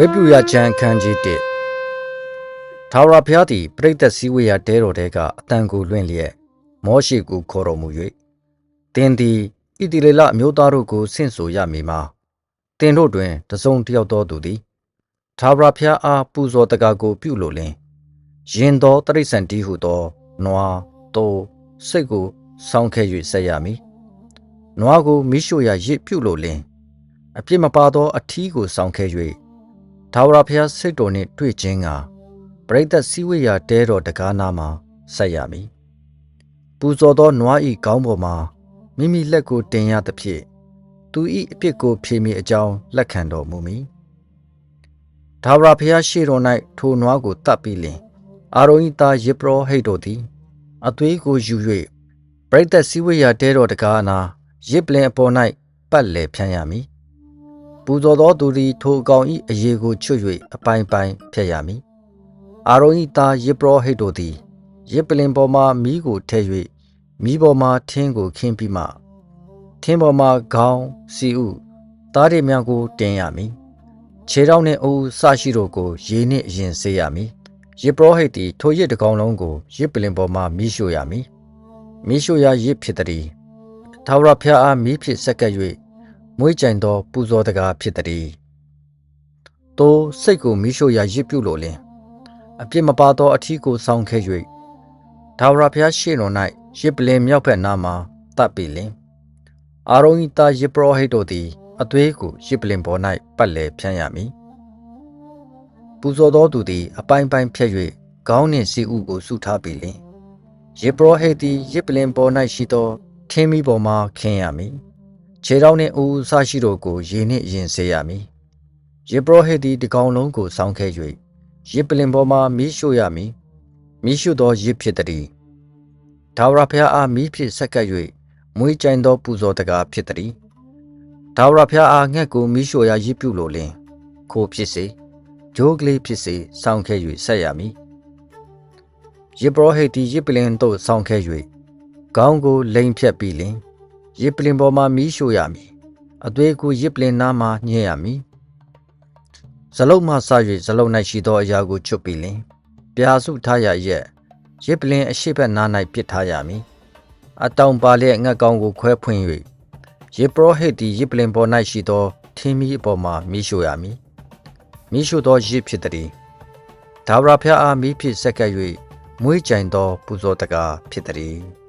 ဝေပြုရချမ်းခန်းကြီးတစ်ထာဝရဘုရားသည်ပြိတ္တစည်းဝေးရာတဲတော်တဲကအတန်ကိုလွင့်လျက်မောရှိကိုခေါ်တော်မူ၍တင်းသည်ဣတိရေလအမျိုးသားတို့ကိုဆင့်ဆိုရမည်မှာတင်းတို့တွင်တစုံတစ်ယောက်သောသူသည်ထာဝရဘုရားအားပူဇော်တကားကိုပြုလိုလင်ရင်သောတရိษံတီးဟုသောနွားတိုးစိတ်ကိုစောင်းခဲ၍ဆက်ရမည်နွားကိုမိရှို့ရာရစ်ပြုလိုလင်အပြစ်မပါသောအထီးကိုစောင်းခဲ၍ ထာဝရဘုရားစိတ်တော်နှင့်တွေ့ခြင်းကပရိသတ်စည်းဝေးရာတဲတော်တကားနာမှာဆက်ရမည်ပူဇော်သောနွားဤကောင်းပေါ်မှာမိမိလက်ကိုတင်ရသဖြင့်သူဤအပြစ်ကိုဖြေမိအကြောင်းလက်ခံတော်မူမည်ထာဝရဘုရားရှေ့တော်၌ထိုနွားကိုတတ်ပြီးလင်အာရုံဤသားယေဘရဟိတ်တို့သည်အသွေးကိုယူ၍ပရိသတ်စည်းဝေးရာတဲတော်တကားအနာရစ်ပလင်အပေါ်၌ပတ်လည်ဖြန်းရမည် ပူဇော်သောသူသည်ထိုအကောင်ဤအရေကိုချွတ်၍အပိုင်းပိုင်းဖျက်ရမည်အာရုံဤသားယေဘရဟိတ်တို့သည်ရစ်ပလင်ပေါ်မှမီးကိုထည့်၍မီးပေါ်မှထင်းကိုခင်းပြီးမှထင်းပေါ်မှခေါင်းစီဥသားတွေများကိုတင်ရမည်ခြေထောက်နှင့်အူစရှိတို့ကိုရေနှင့်အရင်ဆေးရမည်ရစ်ပရောဟိတ်သည်ထိုရစ်တစ်ကောင်လုံးကိုရစ်ပလင်ပေါ်မှမီးရှို့ရမည်မီးရှို့ရာရစ်ဖြစ်သည်ထာဝရဘုရားအားမီးဖြစ်ဆက်ကပ်၍ မွေးကြိမ်သော ပူဇော်တကားဖြစ်သည်တိုးစိတ်ကိုမီးရှို့ရာရစ်ပြုလို့လင်အပြစ်မပါသောအထီးကိုစောင်းခဲ၍ထာဝရဘုရားရှေ့တော်၌ရစ်ပလင်မြောက်ဘက်နားမှာတပ်ပြီလင်အာရုံဤသားရစ်ပရောဟိတ်တို့သည်အသွေးကိုရစ်ပလင်ပေါ်၌ပတ်လည်ဖြန်းရမည်ပူဇော်သောသူသည် အပိုင်းပိုင်းဖြတ်၍ခေါင်းနှင့်စီဥကိုဆုထားပြီလင်ယေဘရဟိတ်သည်ရစ်ပလင်ပေါ်၌ရှိသောထင်းမီပေါ်မှခင်းရမည် ခြေထောက်နှင့်အူဆရှိတို့ကိုရေနှင့်ရင်စေရမည်ယေဘရဟိတ်သည်ဒီကောင်လုံးကိုစောင်းခဲ၍ရစ်ပလင်ပေါ်မှမီးရှို့ရမည်မီးရှို့သောရစ်ဖြစ်သည်ဒါဝရဖျားအားမီးဖြစ်ဆက်ကပ်၍မွေးကြိုင်သောပူဇော်တကားဖြစ်သည်ဒါဝရဖျားအားငှက်ကိုမီးရှို့ရာရစ်ပြုလိုလင်ခိုးဖြစ်စေဂျိုးကလေးဖြစ်စေစောင်းခဲ၍ဆက်ရမည်ယေဘရဟိတ်သည်ရစ်ပလင်သို့စောင်းခဲ၍ခေါင်းကိုလိမ်ဖြတ်ပြီးလင် ရစ်ပလင်ပေါ်မှမီးရှို့ရမည်အသွေးကိုရစ်ပလင်နားမှညှဲ့ရမည်ဇလုံးမှဆ၍ဇလုံး၌ရှိသောအရာကိုချွတ်ပြီးလင်ပြာစုထားရရက်ရစ်ပလင်အရှိဘက်နား၌ပစ်ထားရမည်အတောင်ပါလျက်ငှက်ကောင်းကိုခွဲဖွင့်၍ယေဘရဟိတ်သည်ရစ်ပလင်ပေါ်၌ရှိသောထင်းမီအပေါ်မှမီးရှို့ရမည်မိရှုသောရစ်ဖြစ်သည်ဒါဝရဖျားအားမိဖြစ်ဆက်ကပ်၍မွေးကြိုင်သောပူဇော်တကားဖြစ်သည်